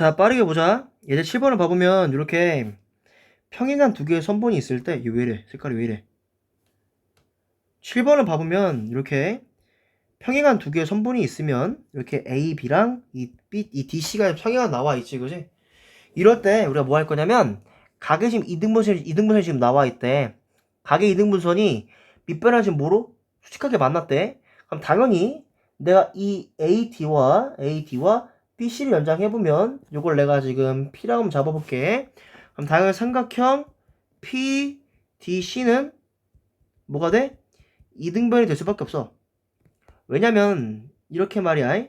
자, 빠르게 보자. 예제 7번을 봐보면 이렇게 평행한 두 개의 선본이 있을 때, 이게 왜 이래? 색깔이 왜 이래? 7번을 봐보면 이렇게 평행한 두 개의 선본이 있으면 이렇게 A, B랑 이 B, 이 D, C가 평행한 나와 있지, 그지? 이럴 때 우리가 뭐 할 거냐면 각의 지금 이등분선 이등분선이 지금 나와 있대. 각의 이등분선이 밑변을 지금 뭐로 수직하게 만났대. 그럼 당연히 내가 이 AD와 AD와 BC를 연장해 보면 이걸 내가 지금 P라고 한번 잡아볼게. 그럼 당연히 삼각형 PDC는 뭐가 돼? 이등변이 될 수밖에 없어. 왜냐면 이렇게 말이야.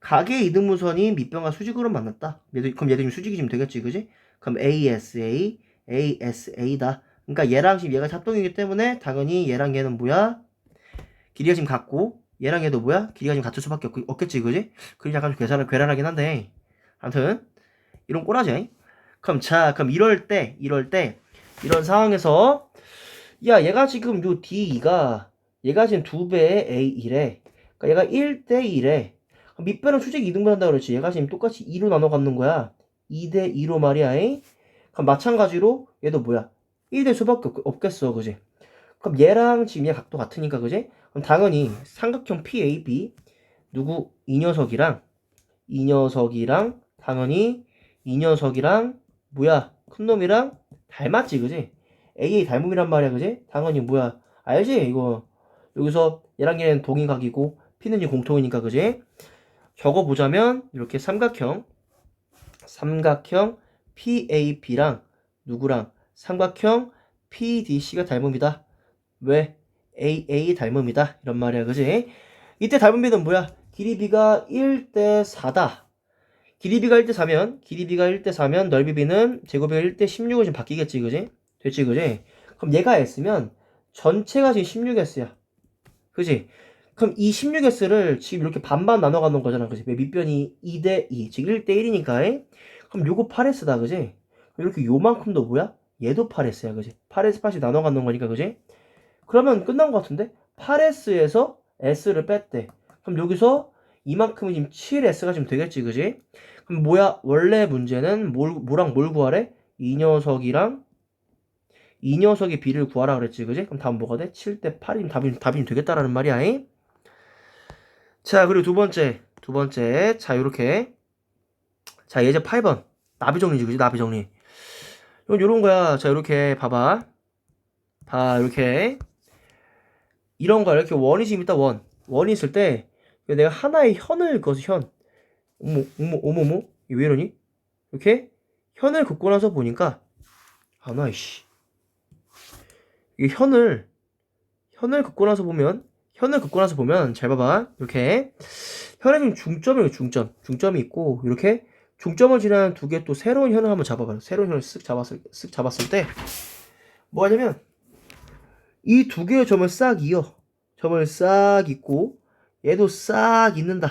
각의 이등분선이 밑변과 수직으로 만났다. 얘도, 그럼 얘도 지금 수직이 지금 되겠지, 그지? 그럼 ASA, ASA다. 그러니까 얘랑 지금 얘가 합동이기 때문에 당연히 얘랑 얘는 뭐야? 길이가 지금 같고 얘랑 얘도 뭐야? 길이가 지금 같을 수밖에 없, 없겠지, 그지? 그림 약간 좀 괴산, 괴랄하긴 한데 아무튼 이런 꼬라지. 그럼 자, 그럼 이럴 때, 이럴 때 이런 상황에서 야, 얘가 지금 요 D2가 얘가 지금 두 배의 A1에 그러니까 얘가 1대 1에 밑변은 수직 2등분 한다고 그랬지. 얘가 지금 똑같이 2로 나눠 갖는 거야. 2대 2로 말이야. 이. 그럼 마찬가지로 얘도 뭐야? 1될 수밖에 없, 없겠어. 그지? 그럼 얘랑 지금 얘 각도 같으니까 그지? 그럼 당연히 삼각형 PAB 누구 이 녀석이랑 이 녀석이랑 당연히 이 녀석이랑 뭐야? 큰 놈이랑 닮았지. 그지? AA 닮음이란 말이야. 그지? 당연히 뭐야? 알지? 이거 여기서 얘랑 얘는 동의각이고 P는 이 공통이니까 그지? 적어보자면 이렇게 삼각형 삼각형 PAB랑 누구랑 삼각형 PDC가 닮음이다. 왜? AA 닮음이다. 이런 말이야. 그지? 이때 닮은 비는 뭐야? 길이 B가 1대 4다. 길이 B가 1대 4면 길이 B가 1대 4면 넓이 B는 제곱이가 1대 16으로 지금 바뀌겠지. 그지? 됐지. 그지? 그럼 얘가 S면 전체가 지금 16S야. 그지? 그럼 이 16S를 지금 이렇게 반반 나눠 가는 거잖아. 그지? 왜 밑변이 2대 2, 즉 1대 1이니까. 그럼 요거 8S다. 그지? 이렇게 요만큼도 뭐야? 얘도 8S야. 그지? 8S, 8이 나눠 가는 거니까. 그지? 그러면 끝난 것 같은데? 8S에서 S를 뺐대. 그럼 여기서 이만큼이 지금 7S가 지금 되겠지. 그지? 그럼 뭐야? 원래 문제는 뭘, 뭐랑 뭘 구하래? 이 녀석이랑 이 녀석의 B를 구하라 그랬지. 그지? 그럼 답은 뭐가 돼? 7 대 8이면 답이, 답이 되겠다라는 말이야. 잉? 자, 그리고 두 번째. 두 번째. 자, 요렇게. 자, 예제 8번. 나비 정리지, 그지? 나비 정리. 요런 거야. 자, 요렇게 봐봐. 봐, 이렇게. 이런 거야. 이렇게 원이 지금 있다, 원. 원이 있을 때, 내가 하나의 현을 그어서 현. 어머, 어머, 어머, 어머. 왜 이러니? 이렇게 현을 긋고 나서 보니까, 하나, 이씨. 이 현을, 현을 긋고 나서 보면, 현을 긋고 나서 보면, 잘 봐봐. 이렇게. 현에 중점이, 중점. 중점이 있고, 이렇게 중점을 지나는 두 개 또 새로운 현을 한번 잡아봐요. 새로운 현을 쓱 잡았을, 쓱 잡았을 때, 뭐 하냐면, 이 두 개의 점을 싹 이어. 점을 싹 잇고, 얘도 싹 잇는다.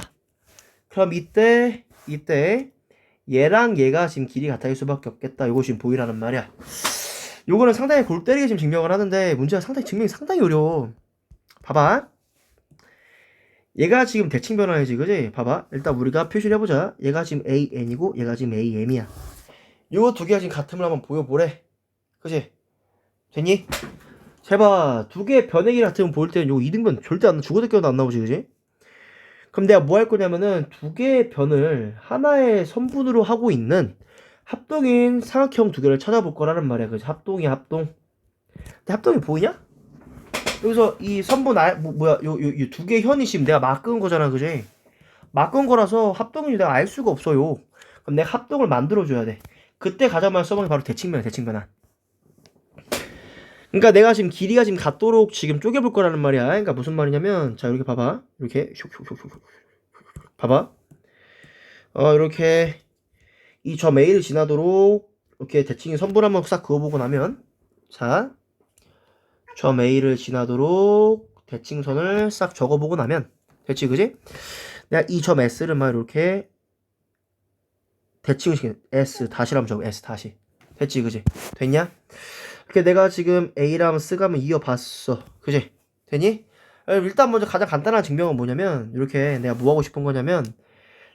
그럼 이때, 이때, 얘랑 얘가 지금 길이 같아질 수밖에 없겠다. 요거 지금 보이라는 말이야. 요거는 상당히 골 때리게 지금 증명을 하는데, 문제가 상당히, 증명이 상당히 어려워. 봐봐. 얘가 지금 대칭 변화이지, 그지? 봐봐. 일단 우리가 표시를 해보자. 얘가 지금 AN이고, 얘가 지금 AM이야. 요 두 개가 지금 같음을 한번 보여보래. 그지? 됐니? 제발, 두 개의 길이 같으면 보일 때는 요 이등변 절대 안, 나- 죽어도 깨도 안 나오지, 그지? 그럼 내가 뭐 할 거냐면은, 두 개의 변을 하나의 선분으로 하고 있는 합동인 삼각형 두 개를 찾아볼 거라는 말이야. 그지? 합동이 합동. 근데 합동이 보이냐? 여기서 이 선분 알, 뭐, 뭐야, 요, 요, 요 두 개의 현이 지금 내가 막은 거잖아, 그지? 막은 거라서 합동인지 내가 알 수가 없어요. 그럼 내가 합동을 만들어줘야 돼. 그때 가자마자 써먹는 게 바로 대칭변이야, 대칭변환. 그러니까 내가 지금 길이가 지금 같도록 지금 쪼개볼 거라는 말이야. 그러니까 무슨 말이냐면, 자, 이렇게 봐봐. 이렇게. 봐봐. 어, 이렇게, 이점 A를 지나도록, 이렇게 대칭이 선분 한번 싹 그어보고 나면, 자, 점 A를 지나도록 대칭선을 싹 적어보고 나면 됐지 그지? 내가 이 점 S를 막 이렇게 대칭을 시켜 S 다시라면 적어 S 다시 됐지 그지? 됐냐? 이렇게 내가 지금 A랑 쓰가면 이어봤어 그지? 됐니? 일단 먼저 가장 간단한 증명은 뭐냐면 이렇게 내가 뭐 하고 싶은 거냐면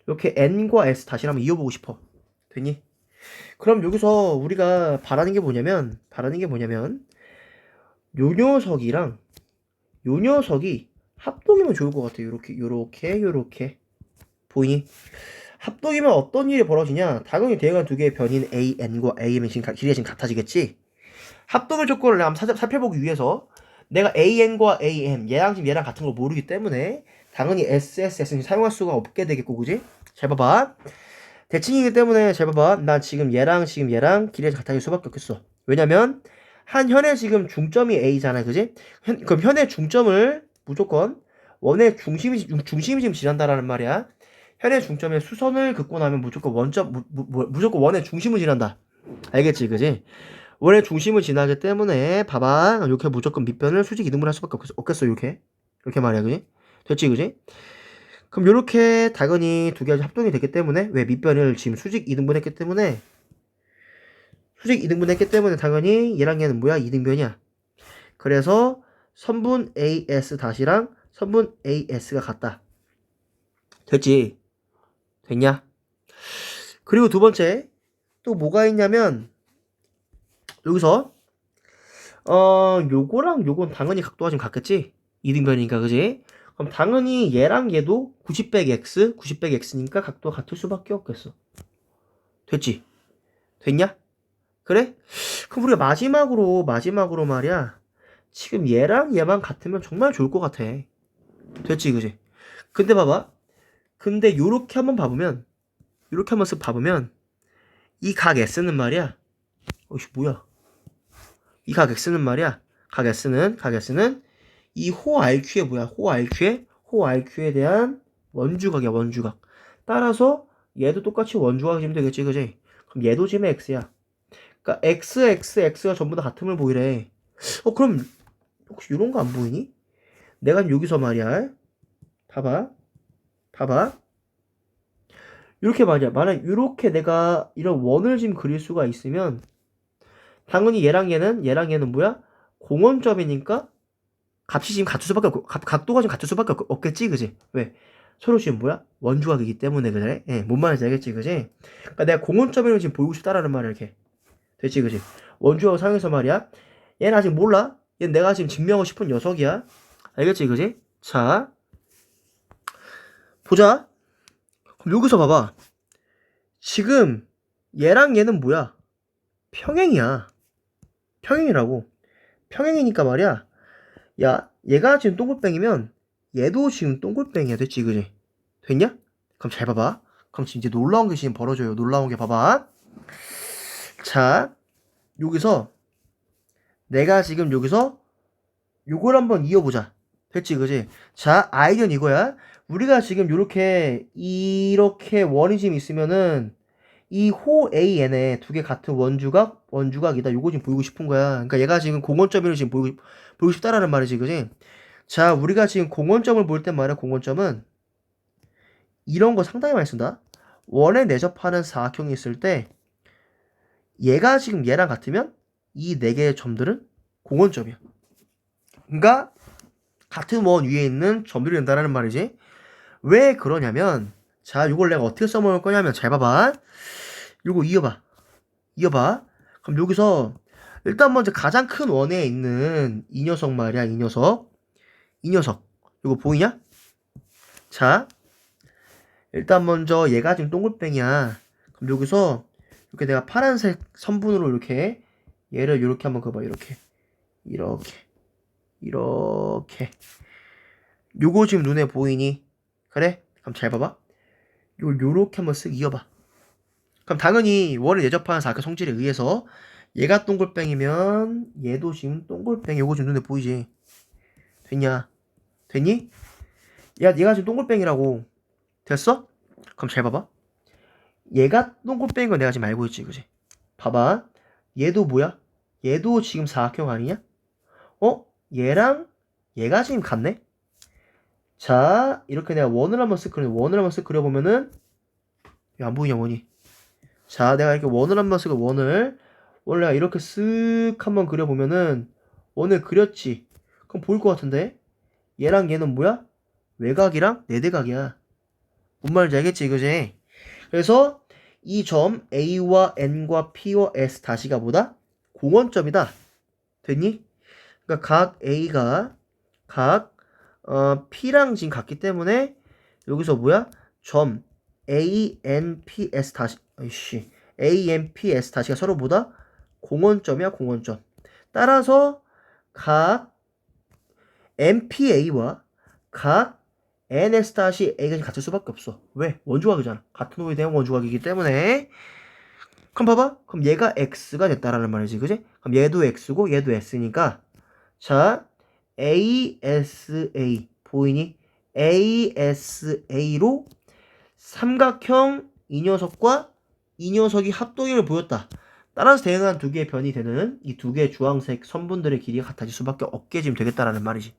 이렇게 n과 s 다시 한번 이어보고 싶어. 됐니? 그럼 여기서 우리가 바라는 게 뭐냐면 바라는 게 뭐냐면 요 녀석이랑 요 녀석이 합동이면 좋을 것 같아. 요렇게 요렇게 요렇게 보이니? 합동이면 어떤 일이 벌어지냐? 당연히 대응한 두 개의 변인 a, n과 am의 길이가 지금 같아지겠지? 합동의 조건을 한번 살- 살펴보기 위해서 내가 an과 am 얘랑 지금 얘랑 같은 걸 모르기 때문에 당연히 SSS는 사용할 수가 없게 되겠고 그지? 잘 봐봐 대칭이기 때문에 잘 봐봐 나 지금 얘랑 지금 얘랑 길이가 같아질 수밖에 없겠어 왜냐면 한 현의 지금 중점이 A잖아 그지? 현, 그럼 현의 중점을 무조건 원의 중심이 중심이 지금 지난다라는 말이야 현의 중점에 수선을 긋고 나면 무조건 원점 무, 무, 무조건 원의 중심을 지난다 알겠지 그지? 원의 중심을 지나기 때문에 봐봐 이렇게 무조건 밑변을 수직 이등분 할 수밖에 없겠어, 없겠어 이렇게 이렇게 말이야 그지? 됐지 그지? 그럼 이렇게 당연히 두 개가 합동이 됐기 때문에 왜 밑변을 지금 수직 이등분했기 때문에 수직 이등분했기 때문에 당연히 얘랑 얘는 뭐야 이등변이야 그래서 선분 AS 다시랑 선분 AS가 같다 됐지? 됐냐? 그리고 두 번째 또 뭐가 있냐면 여기서 어 요거랑 요건 당연히 각도가 좀 같겠지? 이등변이니까 그지? 그럼 당연히 얘랑 얘도 90 빼기 x, 90 빼기 x니까 각도가 같을 수밖에 없겠어. 됐지? 됐냐? 그래? 그럼 우리가 마지막으로 마지막으로 말이야. 지금 얘랑 얘만 같으면 정말 좋을 것 같아. 됐지, 그지? 근데 봐봐. 근데 요렇게 한번 봐보면 요렇게 한번 쓱 봐보면 이 각 s는 말이야. 어이씨 뭐야? 이 각 x는 말이야. 각 s는 각 s는 이 호 RQ의 뭐야? 호 RQ의 호 RQ에 대한 원주각이야, 원주각. 따라서 얘도 똑같이 원주각이면 되겠지, 그지? 그럼 얘도 지면 x야. 그러니까 x, x, x가 전부 다 같음을 보이래. 어, 그럼 혹시 이런 거 안 보이니? 내가 여기서 말이야. 봐봐. 봐봐. 이렇게 말이야. 만약 이렇게 내가 이런 원을 지금 그릴 수가 있으면 당연히 얘랑 얘는 얘랑 얘는 뭐야? 공원점이니까 값이 지금 같을 수밖에 없고 각, 각도가 좀 같을 수밖에 없, 없겠지 그지? 왜? 서로 지금 뭐야? 원주각이기 때문에 그래. 예, 뭔 말인지 알겠지 그지? 그러니까 내가 공원점을 지금 보이고 싶다라는 말이야 이렇게 됐지 그지? 원주각을 사용해서 말이야. 얘는 아직 몰라. 얘는 내가 지금 증명하고 싶은 녀석이야. 알겠지 그지? 자 보자. 그럼 여기서 봐봐. 지금 얘랑 얘는 뭐야? 평행이야 평행이라고 평행이니까 말이야 야, 얘가 지금 동글뱅이면 얘도 지금 동글뱅이야. 됐지, 그지? 됐냐? 그럼 잘 봐봐. 그럼 지금 이제 놀라운 게 지금 벌어져요. 놀라운 게 봐봐. 자, 여기서 내가 지금 여기서 요걸 한번 이어보자. 됐지, 그지? 자, 아이디어는 이거야. 우리가 지금 요렇게 이렇게 원이 지금 있으면은 이 호 AN에 두 개 같은 원주각, 원주각이다. 요거 지금 보이고 싶은 거야. 그러니까 얘가 지금 공원점을 지금 보이고, 보이고 싶다라는 말이지, 그지? 자, 우리가 지금 공원점을 볼 때 말이야, 공원점은 이런 거 상당히 많이 쓴다. 원에 내접하는 사각형이 있을 때 얘가 지금 얘랑 같으면 이 네 개의 점들은 공원점이야. 그러니까 같은 원 위에 있는 점들이 된다라는 말이지. 왜 그러냐면 자, 이걸 내가 어떻게 써먹을 거냐면 잘 봐봐. 요거 이어봐. 이어봐. 그럼 여기서 일단 먼저 가장 큰 원에 있는 이 녀석 말이야, 이 녀석. 이 녀석. 요거 보이냐? 자. 일단 먼저 얘가 지금 동글뱅이야. 그럼 여기서 이렇게 내가 파란색 선분으로 이렇게 얘를 이렇게 한번 그어봐. 이렇게. 이렇게. 이렇게. 요거 지금 눈에 보이니? 그래? 그럼 잘 봐봐. 요걸 요렇게 한번 쓱 이어봐. 그럼 당연히 원을 예접하는 사각 성질에 의해서 얘가 동글뱅이면 얘도 지금 동글뱅이 요거 지금 눈에 보이지? 됐냐? 됐니? 야 얘가 지금 동글뱅이라고 됐어? 그럼 잘 봐봐 얘가 동글뱅인 건 내가 지금 알고 있지 그지? 봐봐 얘도 뭐야? 얘도 지금 사각형 아니냐? 어? 얘랑 얘가 지금 같네? 자 이렇게 내가 원을 한번 쓱 그려 원을 한번 쓱 그려보면은 야, 안 보이냐 원이 자 내가 이렇게 원을 한번 쓰고 원을 내가 이렇게 쓱 한번 그려보면은 원을 그렸지 그럼 보일 것 같은데 얘랑 얘는 뭐야? 외곽이랑 내대각이야 뭔 말인지 알겠지 이거지? 그래서 이 점 A와 N과 P와 S 다시가 뭐다? 공원점이다. 됐니? 그러니까 각 A가 각 어, P랑 지금 같기 때문에 여기서 뭐야? 점 A, N, P, S 다시 아 이씨 A, N, P, S 다시가 서로 뭐다? 공원점이야 공원점. 따라서 각 MPA와 각 NS 다시 A가 같을 수밖에 없어. 왜? 원주각이잖아. 같은 호에 대한 원주각이기 때문에. 그럼 봐봐. 그럼 얘가 X가 됐다라는 말이지. 그지? 그럼 얘도 X고 얘도 S니까. 자, ASA. 보이니? ASA로 삼각형 이 녀석과 이 녀석이 합동을 보였다. 따라서 대응한 두 개의 변이 되는 이 두 개의 주황색 선분들의 길이가 같아질 수밖에 없게 지금 되겠다라는 말이지.